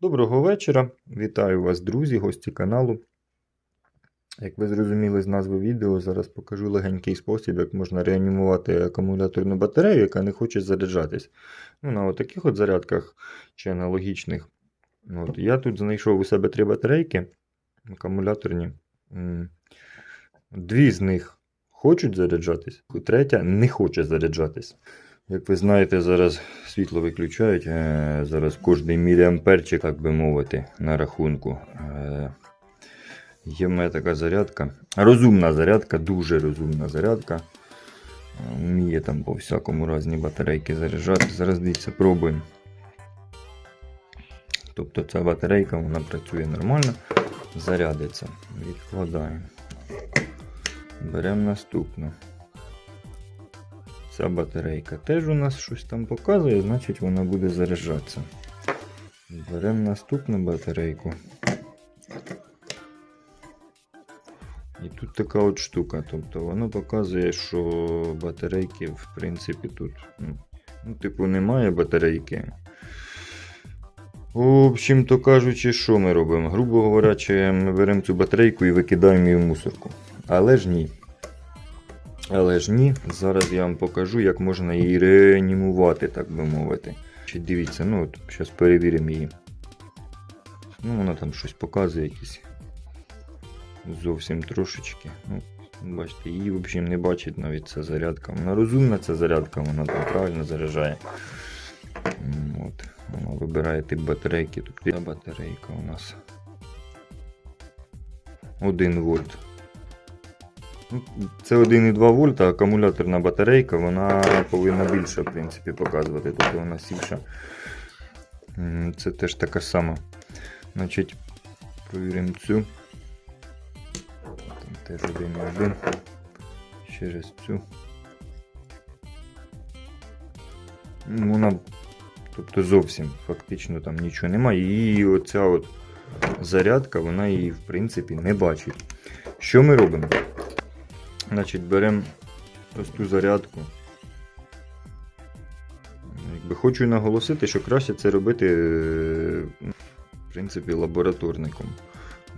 Доброго вечора. Вітаю вас, друзі, гості каналу. Як ви зрозуміли з назви відео, зараз покажу легенький спосіб, як можна реанімувати акумуляторну батарею, яка не хоче заряджатись. Ну, на таких от зарядках чи аналогічних. От, я тут знайшов у себе три батарейки акумуляторні. Дві з них хочуть заряджатись, третя не хоче заряджатись. Як ви знаєте, зараз світло виключають. е, Зараз кожний міліамперчик, так би мовити, на рахунку. Е, Є в мене така зарядка. Розумна зарядка, дуже розумна зарядка. Е, Вміє там по всякому різні батарейки заряджати. Зараз дивіться, пробуємо. Тобто ця батарейка вона працює нормально, зарядиться. Відкладаємо. Беремо наступну. Ця батарейка теж у нас щось там показує, значить вона буде заряджатися. Беремо наступну батарейку. І тут така от штука. Тобто воно показує, що батарейки, в принципі, тут. Ну, ну типу, немає батарейки. В общем, то кажучи, що ми робимо? Грубо говорячи, ми беремо цю батарейку і викидаємо її в мусорку. Але ж ні. Але ж ні, зараз я вам покажу, як можна її реанімувати, так би мовити. Дивіться, ну от зараз перевіримо її. Ну, вона там щось показує якісь. Зовсім трошечки. Ну, бачите, її взагалі не бачить навіть ця зарядка. Вона розумна ця зарядка, вона там правильно заряджає. От. Вона вибирає тип батарейки. Тут є батарейка у нас 1 вольт. Ну, Це 1,2 вольта, акумуляторна батарейка, вона повинна більше, в принципі, показувати, тобто вона сільша. Це теж така сама. Значить, провіримо цю. Там теж 1,1. Через цю. Ну, Вона, тобто зовсім фактично там нічого немає. І оця от зарядка, вона її, в принципі, не бачить. Що ми робимо? Значить, беремо ту зарядку. Якби хочу наголосити, що краще це робити, в принципі, лабораторником.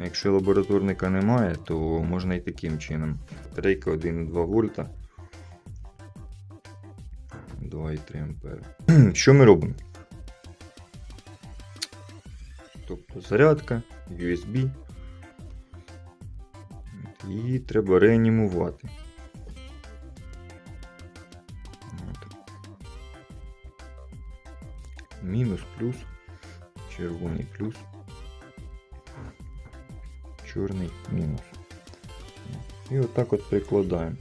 Якщо лабораторника немає, то можна і таким чином. Батарейка 1,2 вольта. 2,3 ампери. Що ми робимо? Тобто зарядка, USB. Її треба реанімувати. Мінус плюс, червоний плюс, чорний мінус. І отак от прикладаємо.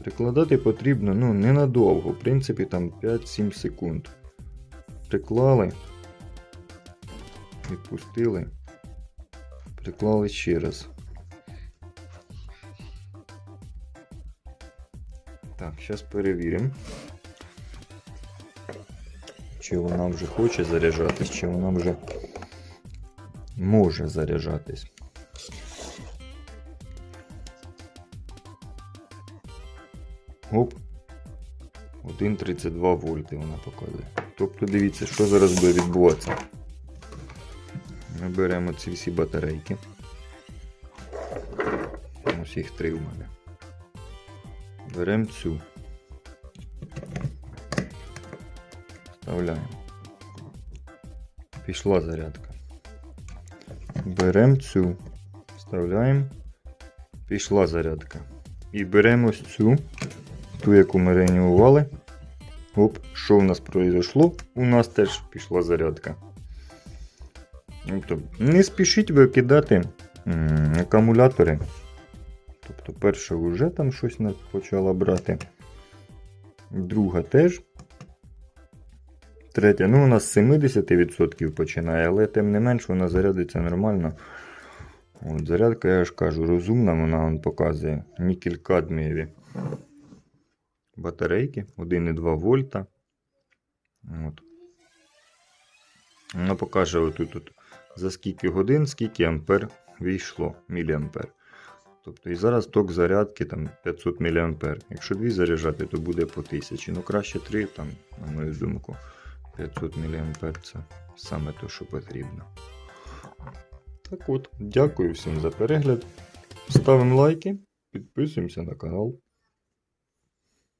Прикладати потрібно ну, ненадовго, в принципі, там 5-7 секунд. Приклали, відпустили, приклали ще раз. Так, зараз перевіримо. Чи вона вже хоче заряджатись, чи вона вже може заряджатись. Оп. 1,32 вольти вона показує. Тобто дивіться, що зараз буде відбуватися. Ми беремо ці всі батарейки. Ось їх три в мене. Беремо цю. Вставляємо. Пішла зарядка. Беремо цю. Вставляємо. Пішла зарядка. І беремо ось цю, ту, яку ми реанімували. Оп, що в нас произошло? У нас теж пішла зарядка. Тобто, не спішіть викидати акумулятори. Тобто перша вже там щось почала брати. Друга теж. Третя, ну вона з 70% починає, але тим не менш вона зарядиться нормально. От, зарядка, я ж кажу, розумна, вона вон показує нікель кадмієві батарейки 1,2 вольта. От. Вона покаже отут от, за скільки годин, скільки ампер війшло, міліампер. Тобто і зараз ток зарядки там 500 мА. Якщо дві заряджати, то буде по 1000. Ну краще 3, там, на мою думку, 500 мА це саме те, що потрібно. Так от, дякую всім за перегляд. Ставимо лайки, підписуємося на канал.